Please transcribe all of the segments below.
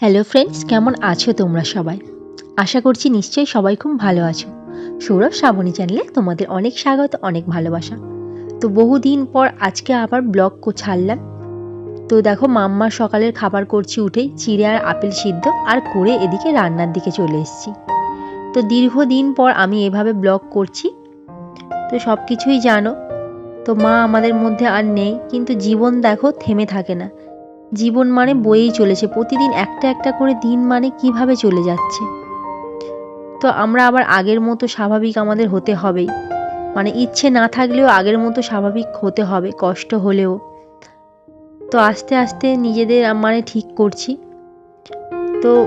Hello friends কেমন আছো তোমরা সবাই? আশা করছি নিশ্চয়ই সবাই খুব ভালো আছো। সৌরভ শ্রাবণী চ্যানেলে তোমাদের অনেক স্বাগত, অনেক ভালোবাসা। তো বহুদিন পর আজকে আবার ব্লগ ছাড়লাম। তো দেখো মাম্মার সকালের খাবার করছি উঠেই চিড়ে আর আপেল সিদ্ধ আর করে এদিকে রান্নার দিকে চলে এসেছি। তো দীর্ঘদিন পর আমি এভাবে ব্লগ করছি। তো সব কিছুই জানো, তো মা আমাদের মধ্যে আর নেই, কিন্তু জীবন দেখো থেমে থাকে না। জীবন মানে বয়েই চলেছে, প্রতিদিন একটা একটা করে দিন মানে কীভাবে চলে যাচ্ছে। তো আমরা আবার আগের মতো স্বাভাবিক আমাদের হতে হবেই। মানে ইচ্ছে না থাকলেও আগের মতো স্বাভাবিক হতে হবে, কষ্ট হলেও। তো আস্তে আস্তে নিজেদের মানে ঠিক করছি। তো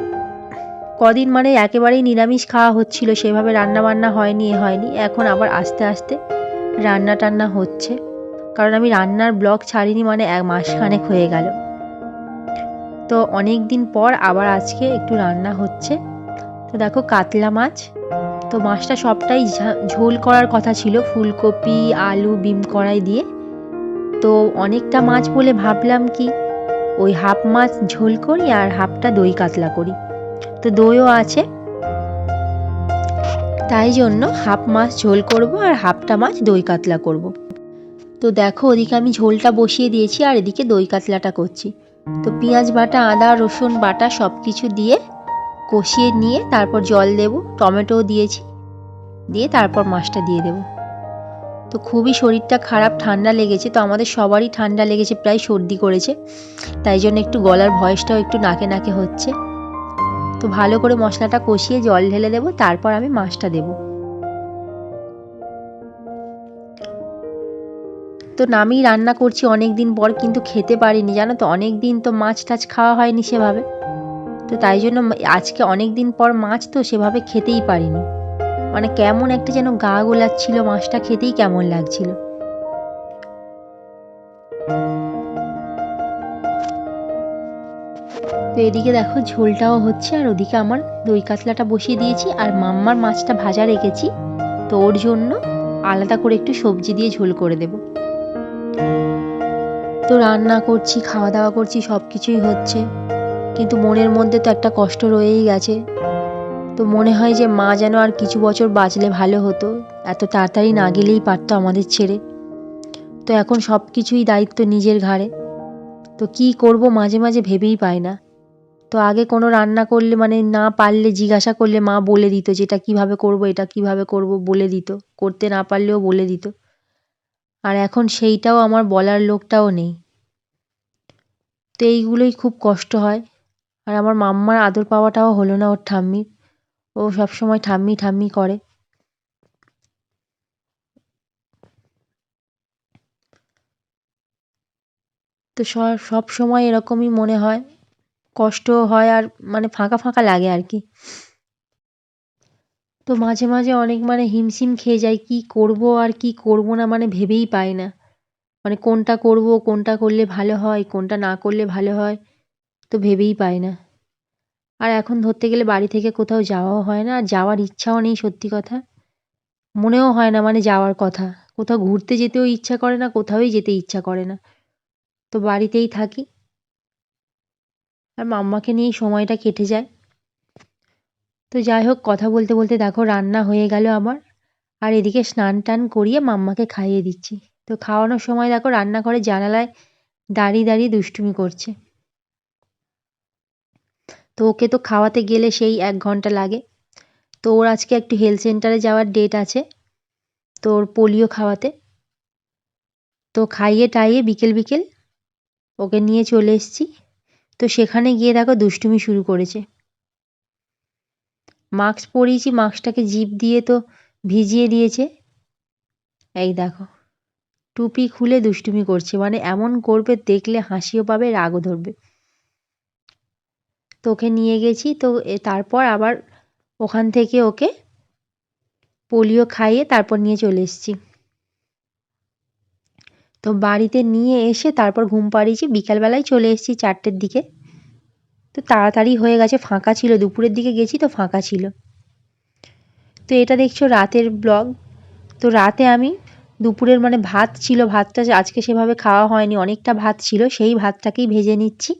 কদিন মানে একেবারেই নিরামিষ খাওয়া হচ্ছিল, সেভাবে রান্না বান্না হয়নি, এ হয়নি। এখন আবার আস্তে আস্তে রান্না টান্না হচ্ছে। কারণ আমি রান্নার ব্লগ ছাড়িনি মানে এক মাসখানেক হয়ে গেল। তো অনেক দিন পর আবার আজকে একটু রান্না হচ্ছে। তো দেখো কাতলা মাছ। তো মাছটা সবটাই ঝোল করার কথা ছিল ফুলকপি, আলু, বিম কড়াই দিয়ে। তো অনেকটা মাছ বলে ভাবলাম কি, ওই হাফ মাছ ঝোল করি আর হাফটা দই কাতলা করি। তো দইও আছে। তাই জন্য হাফ মাছ ঝোল করব আর হাফটা মাছ দই কাতলা করব। তো দেখো ওদিকে আমি ঝোলটা বসিয়ে দিয়েছি আর এদিকে দই কাতলাটা করছি। তো পেঁয়াজ বাটা, আদা, রসুন বাটা সব কিছু দিয়ে কষিয়ে নিয়ে তারপর জল দেব, টমেটোও দিয়েছি। দিয়ে তারপর মাছটা দিয়ে দেব। তো খুবই শরীরটা খারাপ, ঠান্ডা লেগেছে, তো আমাদের সবারই ঠান্ডা লেগেছে, প্রায় সর্দি করেছে। তাই জন্য একটু গলার ভয়েসটাও একটু নাকে নাকে হচ্ছে। তো ভালো করে মশলাটা কষিয়ে জল ঢেলে দেবো, তারপর আমি মাছটা দেবো। তো নামিই রান্না করছি অনেক দিন পর, কিন্তু খেতে পারিনি, জানো তো? অনেক দিন তো মাছ টাছ খাওয়া হয়নি সেভাবে। তো তাই জন্য আজকে অনেক দিন পর মাছ তো সেভাবে খেতেই পারিনি। মানে কেমন একটা যেন গা গোলাচ্ছিল, মাছটা খেতেই কেমন লাগছিল। তো এদিকে দেখো ঝোলটাও হচ্ছে, আর ওদিকে আমার দই কাতলাটা বসিয়ে দিয়েছি, আর মাম্মার মাছটা ভাজা রেখেছি। তো ওর জন্য আলাদা করে একটু সবজি দিয়ে ঝোল করে দেবো। তো রান্না করছি খাওয়া দাওয়া করছি সব কিছুই হচ্ছে। কিন্তু মনের মধ্যে তো একটা কষ্ট রয়েই গেছে। তো মনে হয় যে মা যেন আর কিছু বছর বাঁচলে ভালো হতো। এত তাড়াতাড়ি না গেলেই পারতো আমাদের ছেড়ে। তো এখন সব কিছুই দায়িত্ব নিজের ঘাড়ে। তো কি করব মাঝে মাঝে ভেবেই পাই না। তো আগে কোনো রান্না করলে মানে না পারলে, জিজ্ঞাসা করলে মা বলে দিত যে, এটা কীভাবে করব, এটা কীভাবে করব? বলে দিত। করতে না পারলেও বলে দিত। আর এখন সেইটাও আমার বলার লোকটাও নেই। তো এইগুলোই খুব কষ্ট হয়। আর আমার মাম্মার আদর পাওয়াটাও হলো না ওর ঠাম্মির। ও সবসময় ঠাম্মি ঠাম্মি করে। তো সব সময় এরকমই মনে হয়। কষ্টও হয় আর মানে ফাঁকা ফাঁকা লাগে আর কি। তো মাঝে মাঝে অনেক মানে হিমশিম খেয়ে যাই, কি করব আর কি করব না মানে ভেবেই পাই না। মানে কোনটা করব, কোনটা করলে ভালো হয়, কোনটা না করলে ভালো হয়, তো ভেবেই পাই না। আর এখন ধরতে গেলে বাড়ি থেকে কোথাও যাওয়াও হয় না, আর যাওয়ার ইচ্ছাও নেই সত্যি কথা। মনেও হয় না মানে যাওয়ার কথা। কোথাও ঘুরতে যেতেও ইচ্ছা করে না, কোথাওই যেতে ইচ্ছা করে না। তো বাড়িতেই থাকি। আর মাম্মাকে নিয়েই সময়টা কেটে যায়। তো যাই হোক, কথা বলতে বলতে দেখো রান্না হয়ে গেল আমার। আর এদিকে স্নান টান করিয়ে মাম্মাকে খাইয়ে দিচ্ছি। তো খাওয়ানোর সময় দেখো রান্নাঘরে জানালায় দাঁড়িয়ে দাঁড়িয়ে দুষ্টুমি করছে। তো ওকে তো খাওয়াতে গেলে সেই এক ঘণ্টা লাগে। তো ওর আজকে একটু হেলথ সেন্টারে যাওয়ার ডেট আছে। তো ওর পোলিও খাওয়াতে। তো খাইয়ে টাইয়ে বিকেল বিকেল ওকে নিয়ে চলে এসছি। তো সেখানে গিয়ে দেখো দুষ্টুমি শুরু করেছে। মাস্ক পরিয়েছি, মাস্কটাকে জিভ দিয়ে তো ভিজিয়ে দিয়েছে। এই দেখো, টুপি খুলে দুষ্টুমি করছে মানে এমন করবে দেখলে হাসিও পাবে, রাগও ধরবে। তো ওকে নিয়ে গেছি, তো তারপর আবার ওখান থেকে ওকে পোলিও খাইয়ে তারপর নিয়ে চলে এসেছি। তো বাড়িতে নিয়ে এসে তারপর ঘুম পাড়িয়েছি, বিকালবেলায় চলে এসেছি চারটের দিকে। তো তাড়াতাড়ি হয়ে গেছে, ফাঁকা ছিল, দুপুরের দিকে গেছি তো ফাঁকা ছিল। তো এটা দেখছ রাতের ব্লগ। তো রাতে আমি দুপুরের মানে ভাত ছিল, ভাতটা আজকে সেভাবে খাওয়া হয়নি, অনেকটা ভাত ছিল, সেই ভাতটাকেই ভেজে নিচ্ছি।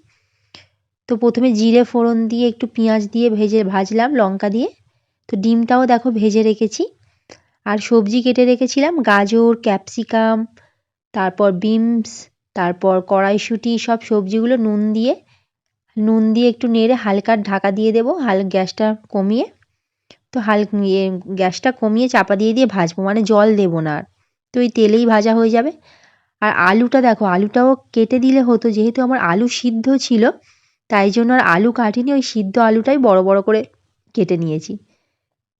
তো প্রথমে জিরে ফোড়ন দিয়ে, একটু পেঁয়াজ দিয়ে ভেজে, ভাজলাম লঙ্কা দিয়ে। তো ডিমটাও দেখো ভেজে রেখেছি। আর সবজি কেটে রেখেছিলাম, গাজর, ক্যাপসিকাম, তারপর বিনস, তারপর কড়াইশুঁটি, সব সবজিগুলো নুন দিয়ে নুন দিয়ে একটু নেড়ে হালকা ঢাকা দিয়ে দেবো। হাল, গ্যাসটা কমিয়ে, তো হাল ইয়ে গ্যাসটা কমিয়ে চাপা দিয়ে দিয়ে ভাজবো। মানে জল দেবো না আর। তো ওই তেলেই ভাজা হয়ে যাবে। আর আলুটা দেখো, আলুটাও কেটে দিলে হতো। যেহেতু আমার আলু সিদ্ধ ছিল, তাই জন্য আর আলু কাটিনি। ওই সিদ্ধ আলুটাই বড় বড় করে কেটে নিয়েছি।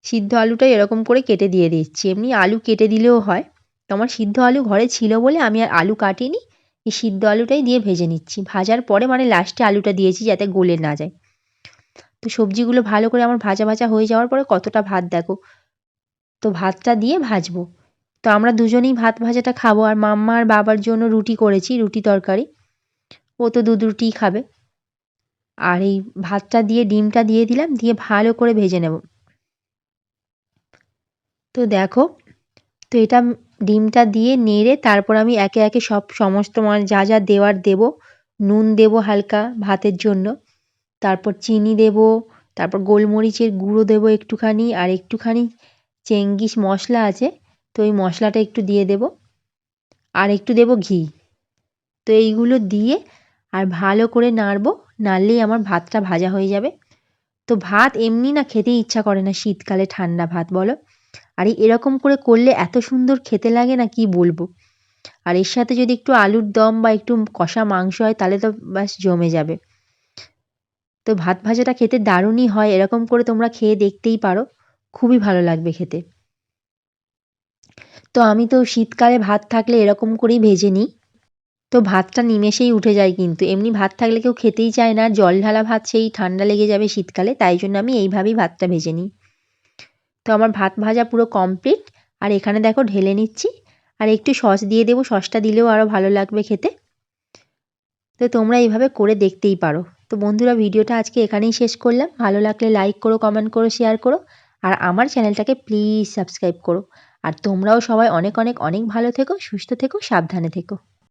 সিদ্ধ আলুটাই এরকম করে কেটে দিয়ে দিচ্ছি। এমনি আলু কেটে দিলেও হয়। তো আমার সিদ্ধ আলু ঘরে ছিল বলে আমি আর আলু কাটিনি। এই সিদ্ধ আলুটাই দিয়ে ভেজে নিচ্ছি। ভাজার পরে মানে লাস্টে আলুটা দিয়েছি যাতে গলে না যায়। তো সবজিগুলো ভালো করে আমার ভাজা ভাজা হয়ে যাওয়ার পরে কতটা ভাত দেখো। তো ভাতটা দিয়ে ভাজবো। তো আমরা দুজনেই ভাত ভাজাটা খাব আর মাম্মা আর বাবার জন্য রুটি করেছি, রুটি তরকারি। ও তো দুধ রুটিই খাবে। আর এই ভাতটা দিয়ে, ডিমটা দিয়ে দিলাম, দিয়ে ভালো করে ভেজে নেব। তো দেখো, তো এটা ডিমটা দিয়ে নেড়ে তারপর আমি একে একে সব সমস্ত মানে যা যা দেওয়ার দেবো, নুন দেবো হালকা ভাতের জন্য। তারপর চিনি দেব, তারপর গোলমরিচের গুঁড়ো দেবো একটুখানি, আর একটুখানি চেঙ্গিস মশলা আছে, তো ওই মশলাটা একটু দিয়ে দেব। আর একটু দেব ঘি। তো এইগুলো দিয়ে আর ভালো করে নাড়বো, নাড়লেই আমার ভাতটা ভাজা হয়ে যাবে। তো ভাত এমনি না খেতে ইচ্ছা করে না শীতকালে ঠান্ডা ভাত, বলো? আর এরকম করে করলে এত সুন্দর খেতে লাগে না, কি বলব? আর এর সাথে যদি একটু আলুর দম বা একটু কষা মাংস হয়, তাহলে তো ব্যাস জমে যাবে। তো ভাত ভাজাটা খেতে দারুণই হয়, এরকম করে তোমরা খেয়ে দেখতেই পারো। খুবই ভালো লাগবে খেতে। তো আমি তো শীতকালে ভাত থাকলে এরকম করেই ভেজে নিই। তো ভাতটা নিমেষেই উঠে যায় কিন্তু, এমনি ভাত থাকলে কেউ খেতেই চায় না, জল ঢালা ভাত সেই ঠান্ডা লেগে যাবে শীতকালে, তাই জন্য আমি এইভাবেই ভাতটা ভেজে নিই। তো আমার ভাত ভাজা পুরো কমপ্লিট আর এখানে দেখো ঢেলে নিচ্ছি। আর একটু সস দিয়ে দেবো। সসটা দিলেও আরও ভালো লাগবে খেতে। তো তোমরা এইভাবে করে দেখতেই পারো। তো বন্ধুরা, ভিডিওটা আজকে এখানেই শেষ করলাম। ভালো লাগলে লাইক করো কমেন্ট করো শেয়ার করো। আর আমার চ্যানেলটাকে প্লিজ সাবস্ক্রাইব করো। আর তোমরাও সবাই অনেক অনেক অনেক ভালো থেকো, সুস্থ থেকো, সাবধানে থেকো।